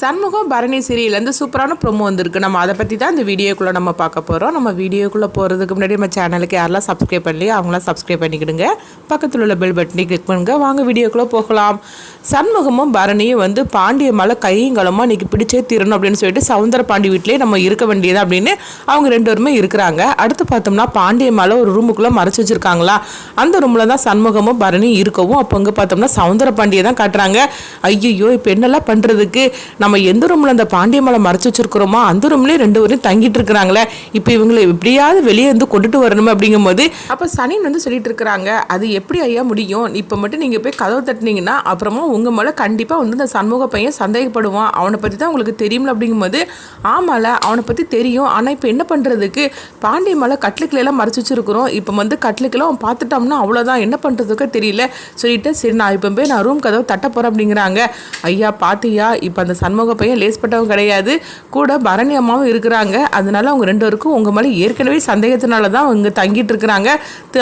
சண்முகம் பரணி சீரியல்லேருந்து சூப்பரான ப்ரொமோ வந்திருக்கு. நம்ம அதை பற்றி தான் இந்த வீடியோக்குள்ளே நம்ம பார்க்க போகிறோம் நம்ம வீடியோக்குள்ளே போகிறதுக்கு முன்னாடி நம்ம சேனலுக்கு யாரெல்லாம் சப்ஸ்கிரைப் பண்ணலையோ அவங்களாம் சப்ஸ்கிரைப் பண்ணிக்கிடுங்க. பக்கத்தில் உள்ள பெல் பட்டனை கிளிக் பண்ணுங்கள் வாங்க வீடியோக்குள்ளே போகலாம். சண்முகமும் பரணியும் வந்து பாண்டிய மலை கையங்கலமாக இன்றைக்கி பிடிச்சே தீரணும் அப்படின்னு சொல்லிட்டு சவுந்தர பாண்டி வீட்டிலே நம்ம இருக்க வேண்டியது அப்படின்னு அவங்க ரெண்டு பேருமே இருக்கிறாங்க. அடுத்து பார்த்தோம்னா பாண்டிய மலை ஒரு ரூமுக்குள்ளே மறைச்சி வச்சிருக்காங்களா? அந்த ரூமில் தான் சண்முகமும் பரணியும் இருக்கவும். அப்போ இங்கே பார்த்தோம்னா சவுந்தர பாண்டியை தான் காட்டுறாங்க. ஐயோ இப்போ என்னெல்லாம் பண்ணுறதுக்கு நம்ம எந்த ரூமில் அந்த பாண்டிய மலை மறைச்சு வச்சிருக்கிறோமோ அந்த ரூம்லேயே ரெண்டு பேரும் தங்கிட்டு இருக்கிறாங்களே. இப்போ இவங்களை எப்படியாவது வெளியே வந்து கொண்டுட்டு வரணும் அப்படிங்கும்போது அப்போ சனின் வந்து சொல்லிட்டு இருக்கிறாங்க அது எப்படி ஐயா முடியும்? இப்போ மட்டும் நீங்கள் போய் கதவு தட்டினீங்கன்னா அப்புறமா உங்கள் மேலே கண்டிப்பாக வந்து இந்த சண்முக பையன் சந்தேகப்படுவான். அவனை பற்றி தான் உங்களுக்கு தெரியும்ல அப்படிங்கும்போது ஆமால அவனை பற்றி தெரியும். ஆனால் இப்போ என்ன பண்ணுறதுக்கு பாண்டிய மலை கட்லுக்கிலாம் மறைச்சு வச்சிருக்கிறோம். இப்போ வந்து கட்லுக்கெல்லாம் அவன் பார்த்துட்டோம்னா அவ்வளோதான் என்ன பண்ணுறதுக்கோ தெரியல. சொல்லிட்டு சரி நான் இப்போ போய் நான் ரூம் கதவை தட்ட போகிறேன் அப்படிங்கிறாங்க. ஐயா பாத்தியா இப்போ அந்த சண்முக பையன் லேஸ்பட்டவும் கிடையாது. கூட பரணி அம்மாவும் இருக்கிறாங்க. அதனால அவங்க ரெண்டு பேருக்கும் உங்கள் மேலே ஏற்கனவே சந்தேகத்தினால தான் அவங்க தங்கிட்டு இருக்கிறாங்க.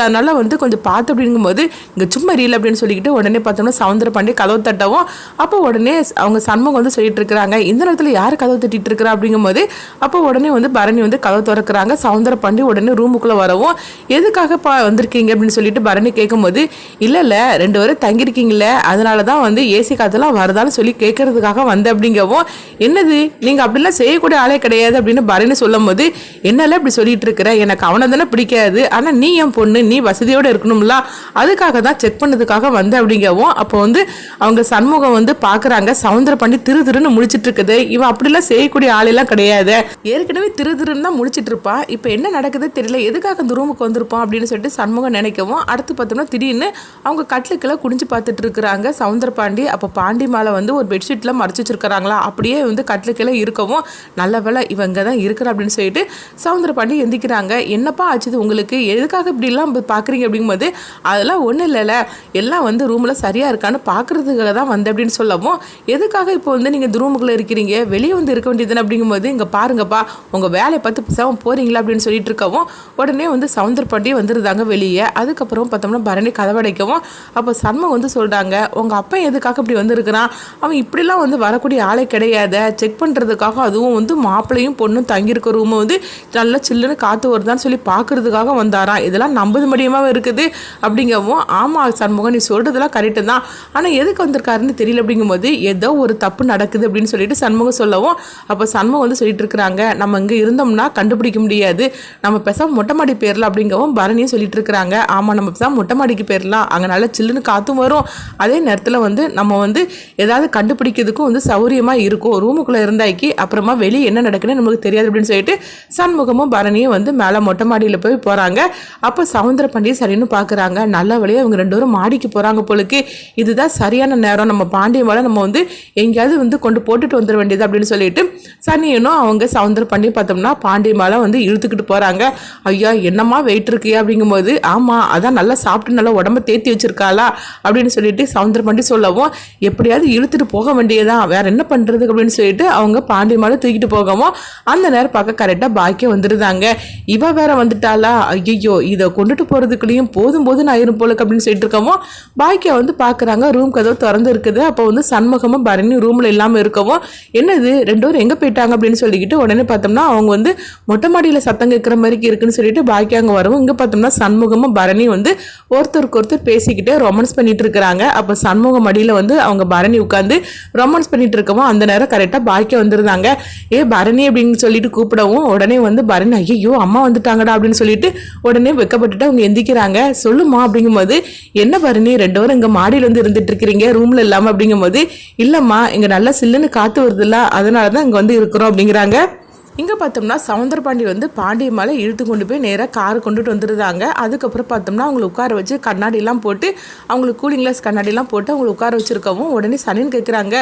அதனால வந்து கொஞ்சம் பார்த்து அப்படிங்கும்போது இங்கே சும்மா ரீல் அப்படின்னு சொல்லிக்கிட்டு உடனே பார்த்தோம்னா சவுந்தர பாண்டி கதவு தட்டவும் அப்போ உடனே அவங்க சண்முகம் வந்து சொல்லிட்டு இருக்கிறாங்க. இந்த நேரத்தில் யார் கதவு தட்டிட்டு இருக்கிறா அப்படிங்கும்போது அப்போ உடனே வந்து பரணி வந்து கதவு திறக்கிறாங்க. சவுந்தர பாண்டி உடனே ரூமுக்குள்ளே வரவும் எதுக்காக பா வந்திருக்கீங்க? அப்படின்னு சொல்லிட்டு பரணி கேட்கும்போது இல்லை இல்லை ரெண்டு பேரும் தங்கியிருக்கீங்களே அதனால தான் வந்து ஏசி காத்தெல்லாம் வருதான்னு சொல்லி கேட்கறதுக்காக வந்தேன். அப்படிங்கவும் என்னது? நீங்கள் அப்படிலாம் செய்யக்கூடிய ஆளே கிடையாது அப்படின்னு பரணி சொல்லும் போது என்னால் இப்படி சொல்லிட்டு இருக்கிற? எனக்கு அவனை தானே பிடிக்காது. ஆனால் நீ என் பொண்ணு நீ வசதியோடு இருக்கணும்ல. அதுக்காக தான் செக் பண்ணதுக்காக வந்த அப்படிங்கவும் அப்போ வந்து அவங்க சண்முகம் வந்து பார்க்குறாங்க சவுந்தர பண்ணி திரு திருன்னு முடிச்சிட்டு இருக்குது. இவன் அப்படிலாம் செய்யக்கூடிய ஆளெல்லாம் கிடையாது. ஏற்கனவே திரு திருன்னு தான் முழிச்சிட்டு இருப்பான் இப்போ என்ன நடக்குது தெரியல. எதுக்காக அந்த ரூமுக்கு வந்திருப்போம்? அப்படின்னு சொல்லிட்டு சண்முகம் நினைக்கவும் அடுத்து பார்த்தோம்னா திடீர்னு அவங்க கட்லுக்கெல்லாம் குனிஞ்சு பார்த்துட்டு இருக்கிறாங்க சவுந்தர பாண்டி. அப்போ பாண்டி மேலே வந்து ஒரு பெட்ஷீட்லாம் மறைச்சி வச்சிருக்கிறாங்களா? அப்படியே வந்து கட்லுக்கெல்லாம் இருக்கவும் நல்ல வேலை இவங்க தான் இருக்கிற அப்படின்னு சொல்லிட்டு சவுந்தர பாண்டி எந்திக்கிறாங்க. என்னப்பா ஆச்சுது உங்களுக்கு? எதுக்காக இப்படிலாம் பார்க்குறீங்க அப்படிங்கும்போது அதெல்லாம் ஒன்றும் இல்லைல்ல. எல்லாம் வந்து ரூமில் சரியாக இருக்கான்னு பார்க்குறதுக்காக தான் வந்தேன் அப்படின்னு சொல்லவும் எதுக்காக இப்போ வந்து நீங்கள் இந்த ரூமுக்குள்ளே இருக்கிறீங்க? வெளியே வந்து இருக்க வேண்டியதுன்னு அப்படிங்கும்போது இங்கே பாருங்கப்பா உங்கள் வேலையை பார்த்து பேசாமல் போகிறீங்களா அப்படின்னு சொல்லிட்டு இருக்கவும் உடனே வந்து சவுந்தர பாண்டி வந்துருந்தாங்க வெளியே. அதுக்கப்புறம் பார்த்தோம்னா பரணி கதவடைக்கவும் அப்போ சண்முகம் வந்து சொல்கிறாங்க உங்கள் அப்பா எதுக்காக இப்படி வந்திருக்கிறான்? அவன் இப்படிலாம் வந்து வரக்கூடிய ஆளை கிடையாது. செக் பண்ணுறதுக்காக அதுவும் வந்து மாப்பிள்ளையும் பொண்ணும் தங்கியிருக்க ரூமை வந்து நல்லா சில்லுன்னு காற்று வருதான்னு சொல்லி பார்க்கறதுக்காக வந்தாராம் இதெல்லாம் நம்பது முடியமாக இருக்குது அப்படிங்கவும் ஆமாம் சண்முகம் நீ சொல்கிறதெல்லாம் கரெக்டு தான். ஆனால் எதுக்கு வந்திருக்காருன்னு தெரியல அப்படிங்கும்போது ஏதோ ஒரு தப்பு நடக்குது அப்படின்னு சொல்லிட்டு சண்முகம் சொல்லவும் அப்போ சண்முகம் வந்து சொல்லிட்டு இருக்கிறாங்க நம்ம இங்கே இருந்தோம்னா கண்டுபிடிக்க முடியாது. நம்ம பேசாம மொட்டை மாடி போயிடலாம் அப்படிங்கவும் பரணியும் சொல்லிட்டு இருக்கிறாங்க ஆமாம் நம்ம பெசாம மொட்டை மாடிக்கு போயிடலாம் அங்கே நல்லா சில்லுன்னு காற்றும் வரும். அதே நேரத்தில் வந்து நம்ம வந்து ஏதாவது கண்டுபிடிக்கிறதுக்கும் வந்து சௌரியமாக இருக்கும் ரூமுக்குள்ளே இருந்தாக்கி அப்புறமா வெளியே என்ன நடக்குன்னு நமக்கு தெரியாது அப்படின்னு சொல்லிட்டு சண்முகமும் பரணியும் வந்து மேலே மொட்டை மாடியில் போய் போகிறாங்க அப்போ சவுந்தர பாண்டியை சரின்னு பார்க்குறாங்க நல்ல வழியாக அவங்க ரெண்டு பேரும் மாடிக்கு போகிறாங்க போலுக்கு. இதுதான் சரியான நேரம். நம்ம பாண்டிய மேலே நம்ம வந்து எங்கேயாவது வந்து கொண்டு போட்டுட்டு வந்துட வேண்டியது அப்படின்னு சொல்லிட்டு சனியனும் அவங்க சவுந்தர பண்ணி பார்த்தோம்னா பாண்டிய மேலே வந்து இழுத்துக்கிட்டு போகிறாங்க ஐயா என்னம்மா வெயிட் இருக்கியா அப்படிங்கும்போது ஆமாம் அதான் நல்லா சாப்பிட்டு நல்லா உடம்ப தேத்தி வச்சிருக்காளா அப்படின்னு சொல்லிட்டு சவுந்தர பாண்டி சொல்லவும் எப்படியாவது இழுத்துட்டு போக வேண்டியதான் வேற என்ன பண்ணுறது பண்ணுறதுக்கு அப்படின்னு சொல்லிட்டு அவங்க பாண்டிய மேலே தூக்கிட்டு போகவும் அந்த நேரம் பார்க்க கரெக்டாக பாக்கியம் வந்துருந்தாங்க. இவ வேற வந்துட்டாளா? ஐயோ இதை கொண்டுட்டு போகிறதுக்குள்ளேயும் போதும் போதும் ஆயிரும் போலுக்கு அப்படின்னு சொல்லிட்டு இருக்கவும் பாக்கியம் வந்து பார்க்குறாங்க ரூம் கதவு திறந்து இருக்குது. அப்போ வந்து சண்முகமும் பரணி ரூமில் இல்லாமல் இருக்கவும் என்னது ரெண்டு பேரும் எங்கே போயிட்டாங்க அப்படின்னு சொல்லிக்கிட்டு உடனே பார்த்தோம்னா அவங்க வந்து மொட்டை மாடியில் சத்தம் கேட்குற மாதிரி இருக்குன்னு சொல்லிட்டு பாக்கியம் அங்கே வரவும் இங்கே பார்த்தோம்னா சண்முகமும் பரணி வந்து ஒருத்தருக்கு ஒருத்தர் பேசிக்கிட்டே ரொமான்ஸ் பண்ணிட்டு இருக்கிறாங்க. அப்போ சண்முகம் அடியில் வந்து அவங்க பரணி உட்காந்து ரொமான்ஸ் பண்ணிட்டு இருக்கவும் அந்த நேரம் கரெக்டாக பாக்கி வந்திருந்தாங்க. ஏ பரணி அப்படின்னு சொல்லிட்டு கூப்பிடவும் உடனே வந்து பரணி ஐயோ அம்மா வந்துட்டாங்கடா அப்படின்னு சொல்லிட்டு உடனே வெக்கப்பட்டுட்டு அவங்க எந்திக்கிறாங்க. சொல்லுமா அப்படிங்கும்போது என்ன பரணி ரெண்டு வாரம் இங்கே மாடியில் வந்து இருந்துட்டு இருக்கிறீங்க ரூமில் இல்லாமல் அப்படிங்கும்போது இல்லைம்மா இங்கே நல்லா சில்லுன்னு காற்று வருதுல்ல அதனால தான் இங்கே வந்து இருக்கிறோம் அப்படிங்கிறாங்க. இங்கே பார்த்தோம்னா சவுந்தரபாண்டி வந்து பாண்டிய மலை இழுத்து கொண்டு போய் நேராக கார் கொண்டுட்டு வந்துருந்தாங்க அதுக்கப்புறம் பார்த்தோம்னா அவங்களை உட்கார வச்சு கண்ணாடிலாம் போட்டு அவங்களுக்கு கூலிங் கிளாஸ் கண்ணாடிலாம் போட்டு அவங்களை உட்கார வச்சுருக்கவும் உடனே சனின்னு கேட்குறாங்க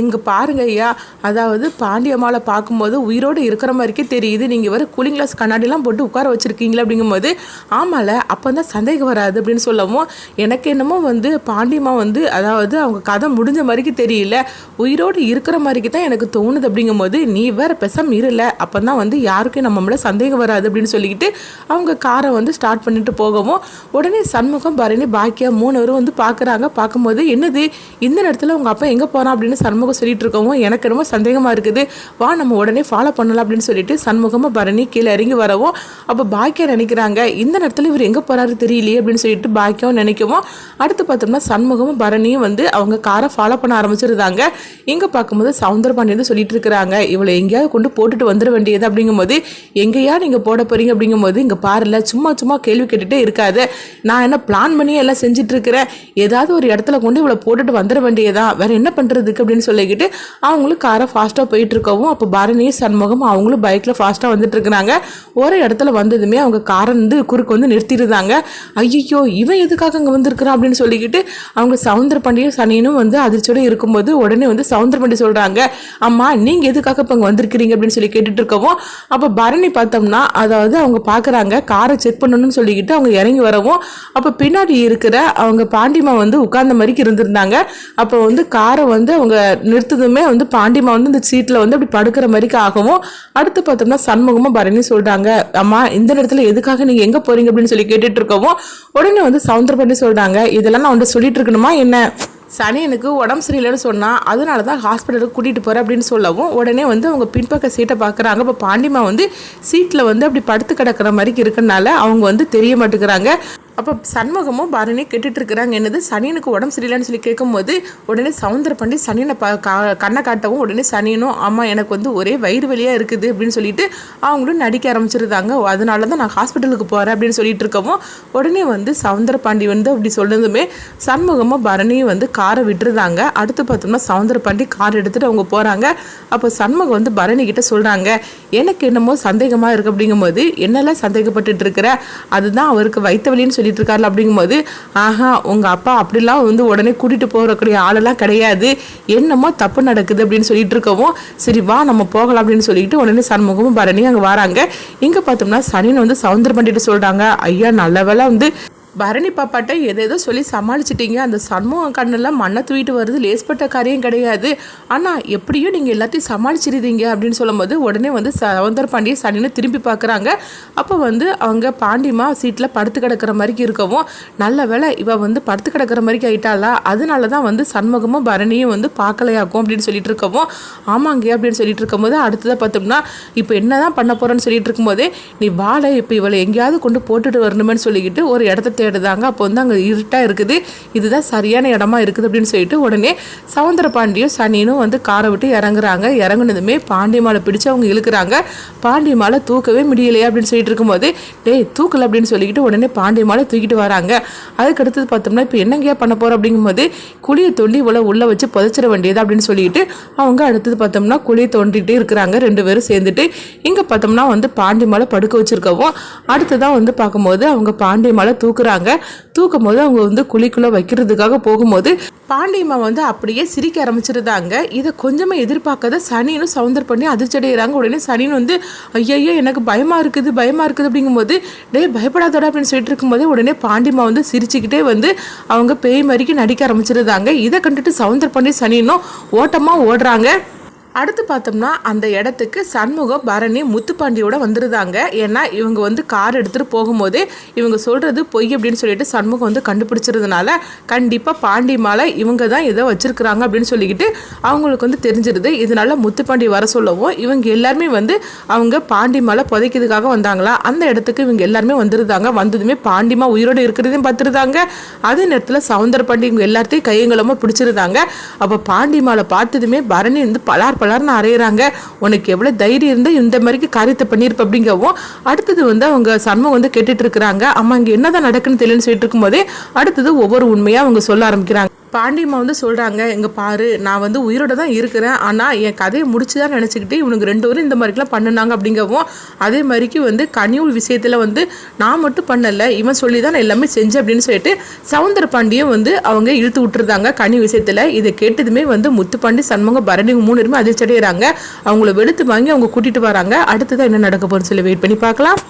இங்கே பாருங்க ஐயா அதாவது பாண்டிய மாலை பார்க்கும்போது உயிரோடு இருக்கிற மாதிரிக்கே தெரியுது. நீங்கள் வர கூலிங் கிளாஸ் கண்ணாடிலாம் போட்டு உட்கார வச்சுருக்கீங்களா அப்படிங்கும்போது ஆமால அப்போ தான் சந்தேகம் வராது அப்படின்னு சொல்லவும் எனக்கு என்னமோ வந்து பாண்டியம்மா வந்து அதாவது அவங்க கதை முடிஞ்ச மாதிரிக்கு தெரியல. உயிரோடு இருக்கிற மாதிரிக்கு தான் எனக்கு தோணுது அப்படிங்கும்போது நீ வேற பெசம் இருல அப்போ தான் வந்து யாருக்கும் நம்ம மேலே சந்தேகம் வராது அப்படின்னு சொல்லிக்கிட்டு அவங்க காரை வந்து ஸ்டார்ட் பண்ணிட்டு போகவும் உடனே சண்முகம் பரணி பாக்கியா மூணு பேரும் வந்து பார்க்குறாங்க பார்க்கும்போது என்னது இந்த நேரத்தில் உங்கள் அப்பா எங்கே போகிறான் அப்படின்னு சண்முகம் சொல்லிட்டு இருக்கவும் எனக்கு ரொம்ப சந்தேகமாக இருக்குது. வா நம்ம உடனே ஃபாலோ பண்ணலாம் அப்படின்னு சொல்லிட்டு சண்முகமாக பரணி கீழே இறங்கி வரவும் அப்போ பாக்கியா நினைக்கிறாங்க இந்த நேரத்தில் இவர் எங்கே போகிறாரு தெரியலையே அப்படின்னு சொல்லிட்டு பாக்கியாவும் நினைக்கவும் அடுத்து பார்த்தோம்னா சண்முகமும் பரணியும் வந்து அவங்க காரை ஃபாலோ பண்ண ஆரம்பிச்சிருந்தாங்க. இங்கே பார்க்கும்போது சவுந்தரபாண்டி வந்து சொல்லிட்டு இருக்கிறாங்க இவளை எங்கேயாவது கொண்டு போட்டுட்டு வந்துட வேண்டியது அப்படிங்கும்போது எங்கேயா நீங்கள் போட போறீங்க? அப்படிங்கும்போது இங்கே பாருல சும்மா சும்மா கேள்வி கேட்டுட்டே இருக்காது. நான் என்ன பிளான் பண்ணி எல்லாம் செஞ்சுட்டு இருக்கிறேன் ஏதாவது ஒரு இடத்துல கொண்டு இவ்வளோ போட்டுட்டு வந்துட வேண்டியதான் வேற என்ன பண்ணுறதுக்கு அப்படின்னு சொல்லிக்கிட்டு அவங்களும் காரை ஃபாஸ்ட்டாக போயிட்டு இருக்கவும் அப்போ பரணியும் சண்முகம் அவங்களும் பைக்கில் ஃபாஸ்ட்டாக வந்துட்டு இருக்கிறாங்க ஒரு இடத்துல வந்ததுமே அவங்க காரை வந்து குறுக்கு வந்து நிறுத்திடுறாங்க ஐயோ இவன் எதுக்காக அங்கே வந்திருக்கிறான்? அப்படின்னு சொல்லிக்கிட்டு அவங்க சவுந்தர பாண்டியும் சனியனும் வந்து அதிர்ச்சியோட இருக்கும்போது உடனே வந்து சவுந்தர பாண்டி சொல்கிறாங்க அம்மா நீங்கள் எதுக்காக இப்போ அங்கே வந்திருக்கிறீங்க? அப்படின்னு சொல்லி கேட்டுட்டு இருக்கவும் அப்போ பரணி பார்த்தோம்னா அதாவது அவங்க பார்க்குறாங்க காரை செக் பண்ணணும்னு சொல்லிக்கிட்டு அவங்க இறங்கி வரவும் அப்போ பின்னாடி இருக்கிற அவங்க பாண்டிமா வந்து உட்கார்ந்த மாதிரிக்கு இருந்திருந்தாங்க. அப்போ வந்து காரை வந்து அவங்க நிறுத்ததுமே வந்து பாண்டிமா வந்து இந்த சீட்டில் வந்து அப்படி படுக்கிற மாதிரிக்கு ஆகவும் அடுத்து பார்த்தோம்னா சண்முகமாக பரணி சொல்கிறாங்க அம்மா இந்த நேரத்தில் எதுக்காக நீங்கள் எங்கே போகிறீங்க அப்படின்னு சொல்லி கேட்டுட்டு இருக்கவும் உடனே வந்து சவுந்தர பண்ணி சொல்கிறாங்க இதெல்லாம் நான் வந்து சொல்லிட்டு இருக்கணுமா? என்ன? சனி எனக்கு உடம்பு சரியில்லைன்னு சொன்னால் அதனால தான் ஹாஸ்பிட்டலுக்கு கூட்டிகிட்டு போகிறேன் அப்படின்னு சொல்லவும் உடனே வந்து அவங்க பின்பக்க சீட்டை பார்க்குறாங்க இப்போ பாண்டிமா வந்து சீட்டில் வந்து அப்படி படுத்து கிடக்கிற மாதிரி இருக்கனால அவங்க வந்து தெரிய மாட்டேங்கிறாங்க. அப்போ சண்முகமும் பரணி கேட்டுட்டு இருக்கிறாங்க என்னது? சனியனுக்கு உடம்பு சரியில்லைன்னு சொல்லி கேட்கும்போது உடனே சவுந்தர பண்ணி சனியனை ப கண்ணை காட்டவும் உடனே சனியனும் ஆமாம் எனக்கு வந்து ஒரே வயிறு வலியாக இருக்குது அப்படின்னு சொல்லிட்டு அவங்களும் நடிக்க ஆரம்பிச்சிருந்தாங்க. அதனால தான் நான் ஹாஸ்பிட்டலுக்கு போகிறேன் அப்படின்னு சொல்லிட்டு இருக்கவும் உடனே வந்து சவுந்தர பாண்டி வந்து அப்படி சொன்னதுமே சண்முகமும் பரணியும் வந்து காரை விட்டுருந்தாங்க. அடுத்து பார்த்தோம்னா சவுந்தர பாண்டி கார் எடுத்துகிட்டு அவங்க போகிறாங்க அப்போ சண்முகம் வந்து பரணி கிட்ட சொல்கிறாங்க எனக்கு என்னமோ சந்தேகமாக இருக்குது அப்படிங்கும்போது என்னெல்லாம் சந்தேகப்பட்டுட்டு இருக்கிற? அதுதான் அவருக்கு வைத்த வழின்னு சொல்லி சொல்லிட்டு இருக்காரு அப்படிங்கும்போது ஆஹா உங்கள் அப்பா அப்படிலாம் வந்து உடனே கூட்டிகிட்டு போகக்கூடிய ஆளெல்லாம் கிடையாது. என்னமோ தப்பு நடக்குது அப்படின்னு சொல்லிட்டு இருக்கவும் சரி வா நம்ம போகலாம் அப்படின்னு சொல்லிட்டு உடனே சண்முகமும் பரணி அங்கே வராங்க. இங்கே பார்த்தோம்னா சனின்னு வந்து சவுந்தர் பண்ணிட்டு சொல்கிறாங்க ஐயா நல்ல வேலை வந்து பரணி பாப்பாட்ட எதேதோ சொல்லி சமாளிச்சிட்டீங்க. அந்த சண்முகம் கண்ணெல்லாம் மண்ணை தூக்கிட்டு வருது. லேஸ்பட்ட காரியம் கிடையாது. ஆனால் எப்படியும் நீங்கள் எல்லாத்தையும் சமாளிச்சிருந்தீங்க அப்படின்னு சொல்லும்போது உடனே வந்து சவுந்தர பாண்டிய சனின்னு திரும்பி பார்க்குறாங்க. அப்போ வந்து அவங்க பாண்டிமா சீட்டில் படுத்து கிடக்கிற மாதிரி இருக்கவும் நல்ல வேலை இவள் வந்து படுத்து கிடக்கிற மாதிரி ஆயிட்டாளா? அதனால தான் வந்து சண்முகமும் பரணியும் வந்து பார்க்கலையாக்கும் அப்படின்னு சொல்லிட்டு இருக்கவும் ஆமாங்க அப்படின்னு சொல்லிட்டு இருக்கும்போது அடுத்ததாக பார்த்தோம்னா இப்போ என்ன தான் பண்ண போகிறேன்னு சொல்லிட்டு இருக்கும்போதே நீ வாழை இப்போ இவளை எங்கேயாவது கொண்டு போட்டுட்டு வரணுமேனு சொல்லிக்கிட்டு ஒரு இடத்த தேடுதாங்க. அப்போ வந்து அங்கே இருட்டாக இருக்குது. இதுதான் சரியான இடமா இருக்குது அப்படின்னு சொல்லிட்டு உடனே சவுந்தர பாண்டியும் சனினும் வந்து காரை விட்டு இறங்குறாங்க. இறங்குனதுமே பாண்டியமாலை பிடிச்சு அவங்க இழுக்கிறாங்க. பாண்டியமாலை தூக்கவே முடியலையே அப்படின்னு சொல்லிட்டு இருக்கும்போது டேய் தூக்கல அப்படின்னு சொல்லிக்கிட்டு உடனே பாண்டியமாலை தூக்கிட்டு வராங்க. அதுக்கு அடுத்தது பார்த்தோம்னா இப்போ என்னங்கயா பண்ண போகிறோம் அப்படிங்கும்போது குழியை தோண்டி இவ்வளோ உள்ளே வச்சு புதைச்சிட வேண்டியது? அப்படின்னு சொல்லிட்டு அவங்க அடுத்தது பார்த்தோம்னா குழியை தோண்டிட்டு இருக்கிறாங்க. ரெண்டு பேரும் சேர்ந்துட்டு இங்கே பார்த்தோம்னா வந்து பாண்டி மலை படுக்க வச்சுருக்கவும் அடுத்ததான் வந்து பார்க்கும்போது அவங்க பாண்டி மலை தூக்குறாங்க. தூக்குறாங்க தூக்கும் போது அவங்க வந்து குழிக்குள்ளே வைக்கிறதுக்காக போகும்போது பாண்டியம்மா வந்து அப்படியே சிரிக்க ஆரம்பிச்சிருந்தாங்க. இதை கொஞ்சமாக எதிர்பார்க்காத சனின்னு சவுந்தர் பண்ணி அதிர்ச்சடைகிறாங்க உடனே சனின்னு வந்து ஐயையோ எனக்கு பயமாக இருக்குது பயமாக இருக்குது அப்படிங்கும்போது டே பயப்படாதடா அப்படின்னு சொல்லிட்டு இருக்கும்போது உடனே பாண்டியம்மா வந்து சிரிச்சுக்கிட்டே வந்து அவங்க பேய் மாதிரிக்கு நடிக்க ஆரம்பிச்சிருந்தாங்க. இதை கண்டுட்டு சவுந்தர் பண்ணி சனினும் ஓட்டமாக ஓடுறாங்க. அடுத்து பார்த்தோம்னா அந்த இடத்துக்கு சண்முகம் பரணி முத்துப்பாண்டியோட வந்துருந்தாங்க ஏன்னா இவங்க வந்து கார் எடுத்துகிட்டு போகும்போது இவங்க சொல்கிறது பொய் அப்படின்னு சொல்லிட்டு சண்முகம் வந்து கண்டுபிடிச்சிருந்தனால கண்டிப்பாக பாண்டி மாலை இவங்க தான் இதை வச்சுருக்குறாங்க அப்படின்னு சொல்லிக்கிட்டு அவங்களுக்கு வந்து தெரிஞ்சிருது. இதனால முத்துப்பாண்டி வர சொல்லவும் இவங்க எல்லாருமே வந்து அவங்க பாண்டி மாலை புதைக்கிறதுக்காக வந்தாங்களா? அந்த இடத்துக்கு இவங்க எல்லாருமே வந்துருந்தாங்க வந்ததுமே பாண்டிமா உயிரோடு இருக்கிறதையும் பார்த்துருந்தாங்க. அதே நேரத்தில் சவுந்தர பாண்டி இவங்க எல்லாத்தையும் கையங்கலமாக பிடிச்சிருந்தாங்க. அப்போ பாண்டி மாலை பார்த்ததுமே பரணி வந்து பலார் பலர்னு அறையிறாங்க. உனக்கு எவ்வளோ தைரியம் இருந்தால் இந்த மாதிரிக்கு காரியத்தை பண்ணியிருப்ப அப்படிங்கவும் அடுத்தது வந்து அவங்க சண்முகம் வந்து கேட்டுட்டு இருக்கிறாங்க. அம்மா இங்கே என்னதான் நடக்குன்னு தெரியலன்னு சொல்லிட்டு இருக்கும்போதே அடுத்தது ஒவ்வொரு உண்மையாக அவங்க சொல்ல ஆரம்பிக்கிறாங்க. பாண்டியம்மா வந்து சொல்கிறாங்க எங்கள் பாரு நான் வந்து உயிரோட தான் இருக்கிறேன். ஆனால் என் கதையை முடிச்சு தான் நினச்சிக்கிட்டு இவனுக்கு ரெண்டு பேரும் இந்த மாதிரிலாம் பண்ணினாங்க அப்படிங்கவும் அதே மாதிரிக்கு வந்து கனியூர் விஷயத்தில் வந்து நான் மட்டும் பண்ணலை இவன் சொல்லி தான் நான் எல்லாமே செஞ்சேன் அப்படின்னு சொல்லிட்டு சவுந்தர பாண்டியும் வந்து அவங்க இழுத்து விட்டுருந்தாங்க கனி விஷயத்தில். இதை கேட்டதுமே வந்து முத்துப்பாண்டி சண்முகம் பரணி மூணு பேருமே அதிர்ச்சடைகிறாங்க அவங்கள வெளுத்து வாங்கி அவங்க கூட்டிகிட்டு வராங்க. அடுத்ததான் என்ன நடக்க போகுதுன்னு சொல்லி வெயிட் பண்ணி பார்க்கலாம்.